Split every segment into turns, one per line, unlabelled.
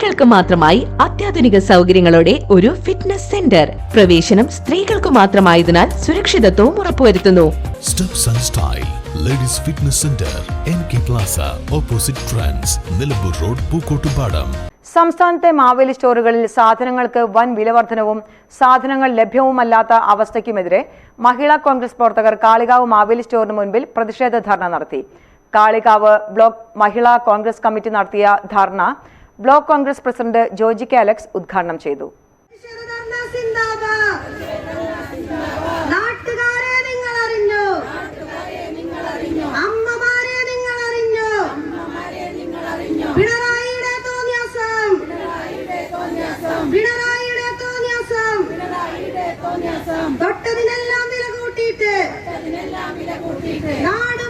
സ്ത്രീകൾക്ക് മാത്രമായി അത്യാധുനിക സൗകര്യങ്ങളോടെ ഒരു ഫിറ്റ്നസ് സെന്റർ പ്രവേശനം സ്ത്രീകൾക്ക് മാത്രമായതിനാൽ സുരക്ഷിതത്വവും ഉറപ്പുവരുത്തുന്നു.
Ladies fitness centre N K plaza opposite trans Nilambur road Pookkottupadam
സംസ്ഥാനത്തെ മാവേലി സ്റ്റോറുകളിൽ സാധനങ്ങൾക്ക് വൻ വിലവർധനവും സാധനങ്ങൾ ലഭ്യവുമല്ലാത്ത അവസ്ഥയ്ക്കുമെതിരെ മഹിളാ കോൺഗ്രസ് പ്രവർത്തകർ കാളികാവ് മാവേലി സ്റ്റോറിന് മുൻപിൽ പ്രതിഷേധ ധർണ നടത്തി. Kalikavu block Mahila Congress committee നടത്തിയ ധർണ block Congress president Joji K Alex ഉദ്ഘാടനം ചെയ്തു.
തൊട്ടതിനെല്ലാം വില കൂട്ടിയിട്ട് നിങ്ങൾ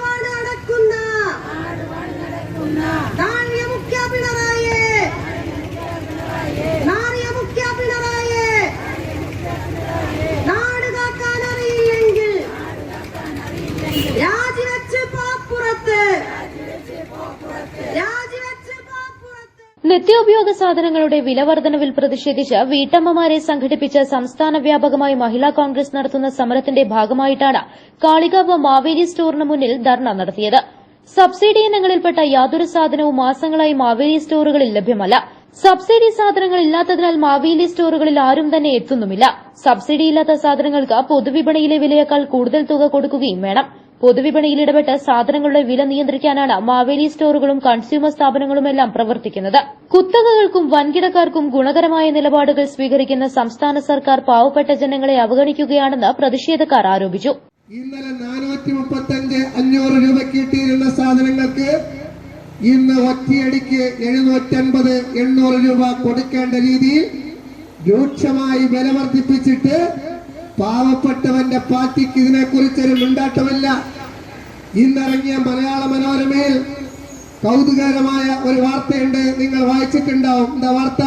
നിത്യോപയോഗ സാധനങ്ങളുടെ വിലവർദ്ധനവിൽ പ്രതിഷേധിച്ച് വീട്ടമ്മമാരെ സംഘടിപ്പിച്ച് സംസ്ഥാന വ്യാപകമായി മഹിളാ കോൺഗ്രസ് നടത്തുന്ന സമരത്തിന്റെ ഭാഗമായിട്ടാണ് കാളികാവ് മാവേലി സ്റ്റോറിന് മുന്നിൽ ധർണ നടത്തിയത്. സബ്സിഡി ഇനങ്ങളിൽപ്പെട്ട യാതൊരു സാധനവും മാസങ്ങളായി മാവേലി സ്റ്റോറുകളിൽ ലഭ്യമല്ല. സബ്സിഡി സാധനങ്ങൾ ഇല്ലാത്തതിനാൽ മാവേലി സ്റ്റോറുകളിൽ ആരും തന്നെ എത്തുന്നുമില്ല. സബ്സിഡി ഇല്ലാത്ത സാധനങ്ങൾക്ക് പൊതുവിപണിയിലെ വിലയേക്കാൾ കൂടുതൽ തുക കൊടുക്കുകയും വേണം. പൊതുവിപണിയിൽ ഇടപെട്ട് സാധനങ്ങളുടെ വില നിയന്ത്രിക്കാനാണ് മാവേലി സ്റ്റോറുകളും കൺസ്യൂമർ സ്ഥാപനങ്ങളുമെല്ലാം പ്രവർത്തിക്കുന്നത്. കുത്തകകൾക്കും വൻകിടക്കാർക്കും ഗുണകരമായ നിലപാടുകൾ സ്വീകരിക്കുന്ന സംസ്ഥാന സർക്കാർ പാവപ്പെട്ട ജനങ്ങളെ അവഗണിക്കുകയാണെന്ന് പ്രതിഷേധക്കാർ ആരോപിച്ചു.
ഇന്നലെ നാനൂറ്റി മുപ്പത്തഞ്ച് അഞ്ഞൂറ് രൂപയ്ക്ക് കിട്ടിയിരുന്ന സാധനങ്ങൾക്ക് ഇന്ന് ഒറ്റയടിക്ക് എഴുന്നൂറ്റൻപത് എണ്ണൂറ് രൂപ കൊടുക്കേണ്ട രീതിയിൽ രൂക്ഷമായി വില വർദ്ധിപ്പിച്ചിട്ട് പാവപ്പെട്ടവന്റെ പാർട്ടിക്ക് ഇതിനെക്കുറിച്ചൊരു മിണ്ടാട്ടമില്ല. ഇന്നിറങ്ങിയ മലയാള മനോരമയിൽ കൗതുകകരമായ ഒരു വാർത്തയുണ്ട്. നിങ്ങൾ വായിച്ചിട്ടുണ്ടാവും. എന്താ വാർത്ത?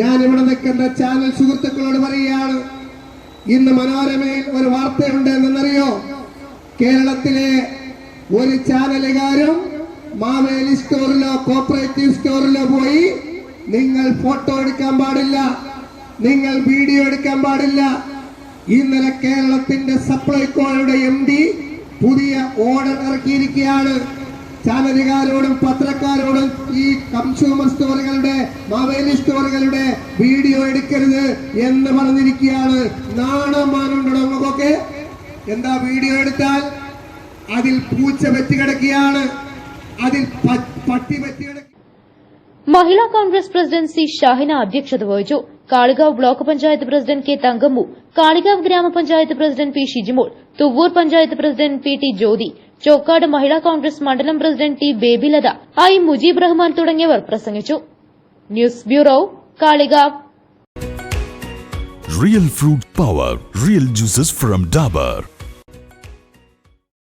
ഞാൻ ഇവിടെ നിൽക്കുന്ന ചാനൽ സുഹൃത്തുക്കളോട് പറയുകയാണ് ഇന്ന് മനോരമയിൽ ഒരു വാർത്തയുണ്ട് എന്നറിയോ? കേരളത്തിലെ ഒരു ചാനലുകാരും മാവേലി സ്റ്റോറിലോ കോപ്പറേറ്റീവ് സ്റ്റോറിലോ പോയി നിങ്ങൾ ഫോട്ടോ എടുക്കാൻ പാടില്ല. നിങ്ങൾ വീഡിയോ എടുക്കാൻ പാടില്ല. ഇന്നലെ കേരളത്തിന്റെ സപ്ലൈകോയുടെ എം ഡി പുതിയ ഓർഡർ ഇറക്കിയിരിക്കുകയാണ്. ചാനലുകാരോടും പത്രക്കാരോടും ഈ കൺസ്യൂമർ സ്റ്റോറുകളുടെ മൊബൈൽ സ്റ്റോറുകളുടെ വീഡിയോ എടുക്കരുത് എന്ന് പറഞ്ഞിരിക്കുകയാണ്. നാണമാനുണ്ടോ നമുക്കൊക്കെ എന്താ വീഡിയോ എടുത്താൽ? അതിൽ പൂച്ച വെച്ച് കിടക്കുകയാണ്. അതിൽ പട്ടി വെച്ച് കിടക്കുക
Mahila Congress president C Shahina അധ്യക്ഷത വഹിച്ചു. Kalikavu block panchayat president K Thankammu Kalikavu ഗ്രാമപഞ്ചായത്ത് president P Shijimol Thuvvur panchayat president P T Jyothi Chokkad Mahila Congress മണ്ഡലം president T Babylatha I Mujeeb Rahman തുടങ്ങിയവർ പ്രസംഗിച്ചു. News bureau Kalikavu.
Real fruit power real juices from Dabur.